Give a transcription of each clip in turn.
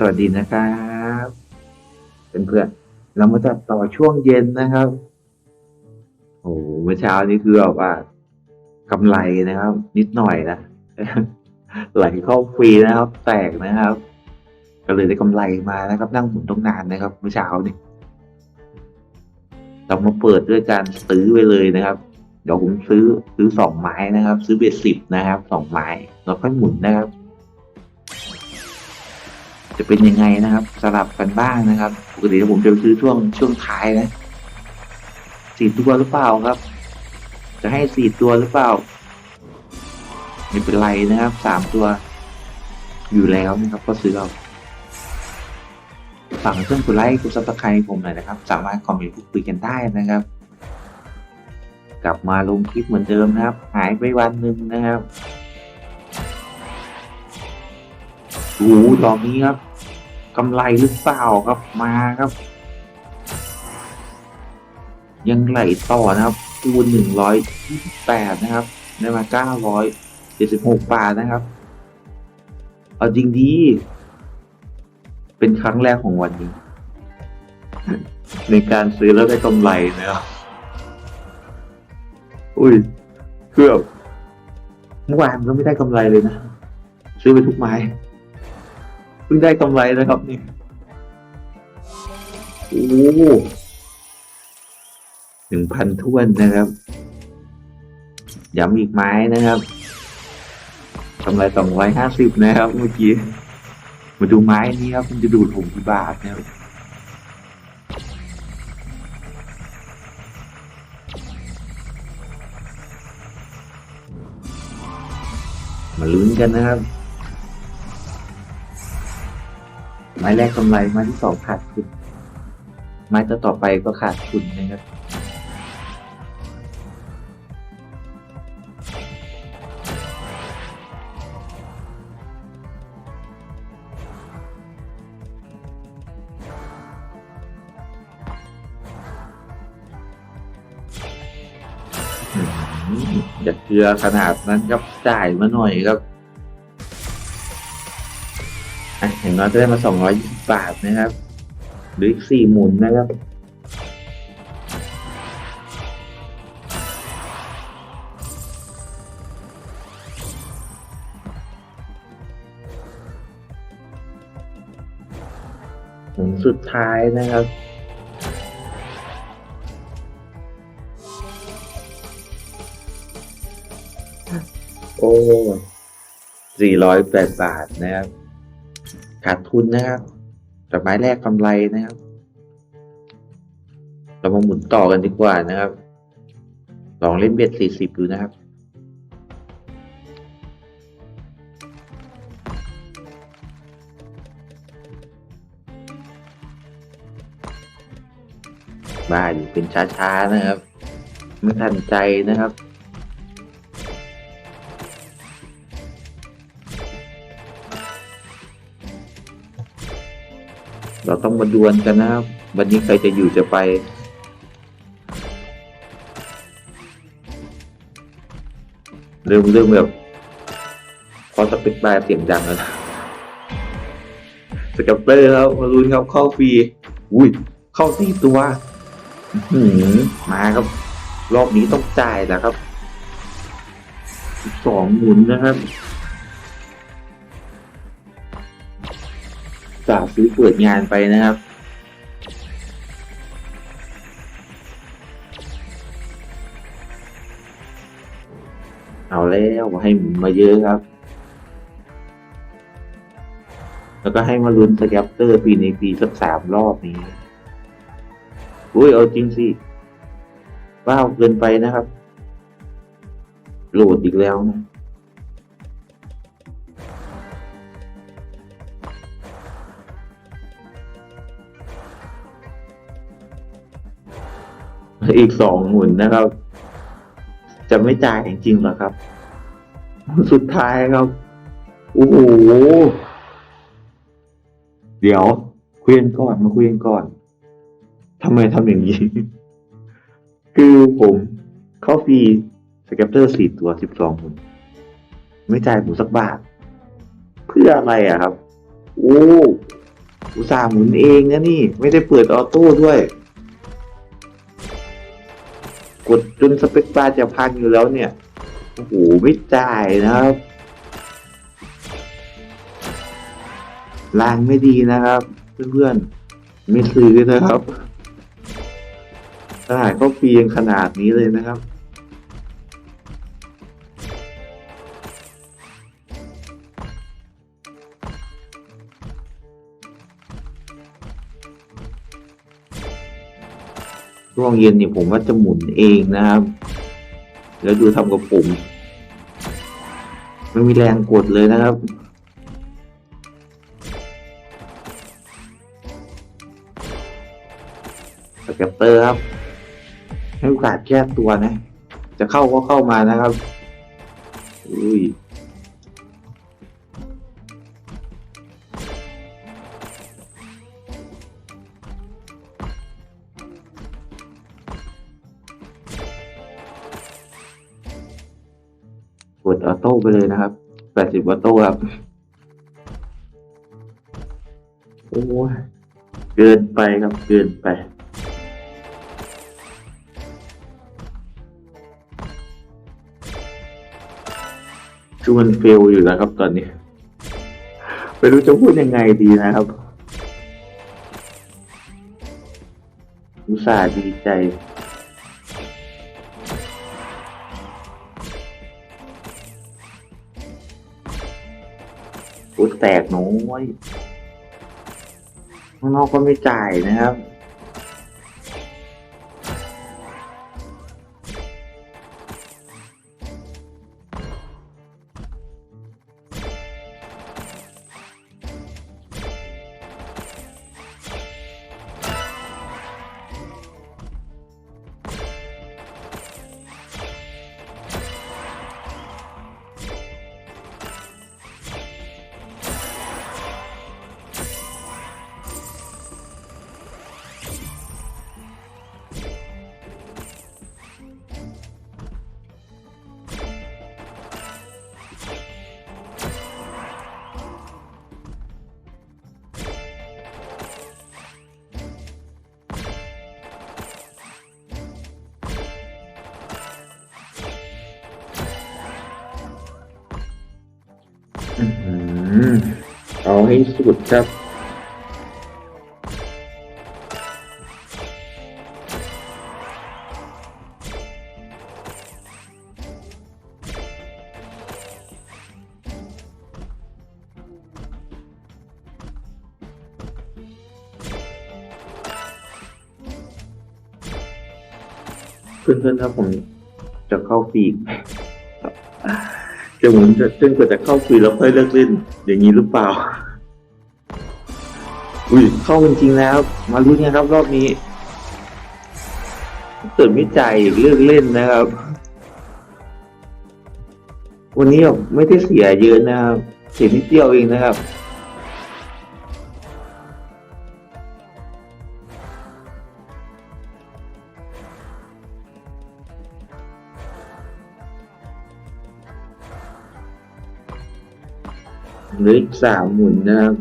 สวัสดีนะครับเพื่อนๆเรามาจัดต่อช่วงเย็นนะครับ โอ้โหเมื่อเช้านี้คือแบบว่ากำไรนะครับ นิดหน่อยนะไหลเข้าฟรีนะครับ แตกนะครับ ก็เลยได้กำไรมานะครับ นั่งหมุนตรงนานนะครับ เมื่อเช้านี้เรามาเปิดด้วยการซื้อไปเลยนะครับ เดี๋ยวผมซื้อซื้อสองไม้นะครับ ซื้อเบ็ดสิบนะครับสองไม้แล้วค่อยหมุนนะครับ จะเป็นยังไงนะครับ สลับกันบ้างนะครับปกติผมจะไปซื้อช่วงช่วงท้ายนะสี่ตัวหรือเปล่าครับ จะให้สี่ตัวหรือเปล่าไม่เป็นไรนะครับสามตัว อยู่แล้วนะครับ ก็ซื้อเอาฝั่งเครื่องกดไลค์กดซับสไครต์ผมหน่อยนะครับ สามารถคอมเมนต์พูดคุยกันได้นะครับ กลับมาลงคลิปเหมือนเดิมนะครับ หายไปวันหนึ่งนะครับโอ้โหดอกนี้ครับ กำไรหรือเปล่าครับมาครับ ยังไหลต่อนะครับคูณหนึ่งร้อยยี่สิบแปดนะครับ ได้มาเก้าร้อยเจ็ดสิบหกบาทนะครับ เอาจริงดี เป็นครั้งแรกของวันนี้ ในการซื้อแล้วได้กำไรนะครับ อุ้ยคือบเมื่อวานก็ไม่ได้กำไรเลยนะ ซื้อไปทุกไม้ พิ่งได้กำไรนะครับนี่โอ้หนึ่งพันท้วนนะครับ ย้ำอีกไม้นะครับกำไรสองร้อยห้าสิบนะครับ เมื่อกี้ มาดูไม้นี้ครับ มันจะดูดผมกี่บาทนะครับมาลุ้นกันนะครับ ม้แรกกำไรไม้ที่สองขาดทุนไม้ต่อต่อไปก็ขาดทุนนะครับอย่าเกลือขนาดนั้นครับจ่ายมาหน่อยครับ น้อยก็ได้มาสองร้อยยี่สิบบาทนะครับหรืออีกสี่หมุนนะครับหมุนสุดท้ายนะครับโอ้สี่ร้อยแปดบาทนะครับ ขาดทุนนะครับแต่ไม้แรกกำไรนะครับ เรามาหมุนต่อกันดีกว่านะครับ ลองเล่นเบ็ดสี่สิบดูนะครับ บ้าดิเป็นช้าๆนะครับ ไม่ทันใจนะครับ เราต้องมาดวลกันนะครับ วันนี้ใครจะอยู่จะไป เริ่มเริ่มแบบพอสเปกบาร์เสียงดังแล้วสกับเตอร์ครับมาลุ้นครับเข้าฟรีอุ้ยเข้าสี่ตัวอื้อหือมาครับ รอบนี้ต้องจ่ายแล้วครับสองหมุนนะครับ สาซื้อเปิดงานไปนะครับ เอาแล้วให้หมุนมาเยอะครับ แล้วก็ให้มาลุ้นสแกปเตอร์ปีในปีสักสามรอบนี้อุ้ยเอาจริงสิว้าวเกินไปนะครับ โหลดอีกแล้วนะ อีกสองหมุนนะครับ จะไม่จ่ายจริงๆหรอครับ สุดท้ายครับ โอ้โห เดี๋ยวคุยกันก่อนมาคุยกันก่อนทำไมทำอย่างนี้ คือผมเข้าฟรีสแกปเตอร์สี่ตัวสิบสองหมุนไม่จ่ายผมสักบาท เพื่ออะไรอะครับ โอ้อุตส่าห์หมุนเองนะนี่ ไม่ได้เปิดออโต้ด้วย กดจนสเปคบาร์จะพังอยู่แล้วเนี่ย โอ้โห ไม่จ่ายนะครับลางไม่ดีนะครับเพื่อนๆไม่ซื้อนะครับขนาดเขาเพียงขนาดนี้เลยนะครับ ช่วงเย็นเนี่ยผมว่าจะหมุนเองนะครับ แล้วดูทำกับผมไม่มีแรงกดเลยนะครับ สแกปเตอร์ครับ ให้โอกาสแก้ตัวนะ จะเข้าก็เข้ามานะครับ อุ้ย ดออโต้ไปเลยนะครับ80ออโต้ครับ โอ้ยเกินไปครับ เกินไป คือมันเฟลอยู่แล้วครับตอนนี้ ไม่รู้จะพูดยังไงดีนะครับอุตส่าห์ดีใจ โอ้แตกน้อยข้างนอกก็ไม่จ่ายนะครับ เอาให้สุดครับเพื่อนๆครับผมจะเข้าฟีก จะหมุนจะจนกว่าจะเข้าคุยแล้วค่อยเลิกเล่น อย่างนี้หรือเปล่า อุ้ยเข้าจริงแล้ว มาลุ้นนะครับ รอบนี้เกิดไม่ใจเลิกเล่นนะครับ วันนี้ไม่ได้เสียเยอะนะครับเสียนิดเดียวเองนะครับ หลืออีกสามหมุนนะครับ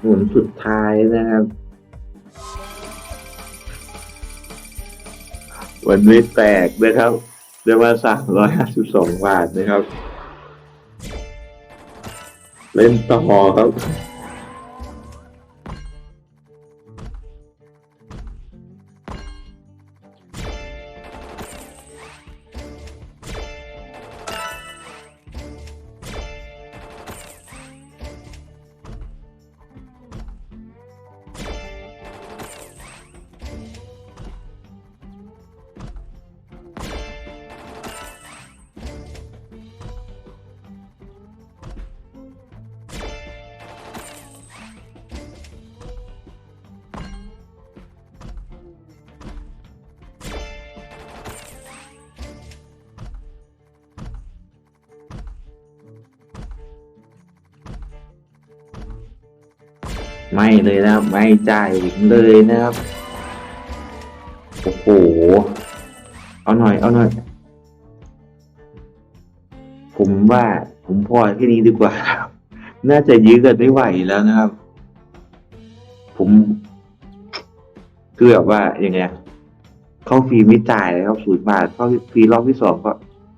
หมุนสุดท้ายนะครับ วันนี้แตกนะครับได้มาสามร้อยห้าสิบสองบาทนะครับ เล่นต่อครับ ไม่เลยนะครับไม่จ่ายเลยนะครับโอ้โหเอาหน่อยเอาหน่อย ผมว่าผมพอแค่นี้ดีกว่าครับน่าจะยื้อกันไม่ไหวแล้วนะครับ ผมคือแบบว่าอย่างเงี้ยเข้าฟรีไม่จ่ายเลยครับศูนย์บาทเข้าฟรีรอบที่สองก็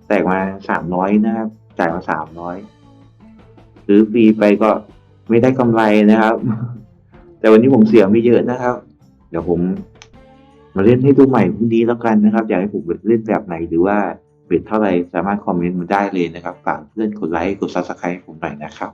แตกมาสามร้อยนะครับ จ่ายมาสามร้อยซื้อฟรีไปก็ไม่ได้กำไรนะครับ แต่วันนี้ผมเสียไม่เยอะนะครับ เดี๋ยวผมมาเล่นให้ดูใหม่พรุ่งนี้แล้วกันนะครับ อยากให้ผมเล่นแบบไหนหรือว่าเบ็ดเท่าไหร่สามารถคอมเมนต์มาได้เลยนะครับ ฝากเพื่อนกดไลค์กดซับสไครต์ผมหน่อยนะครับ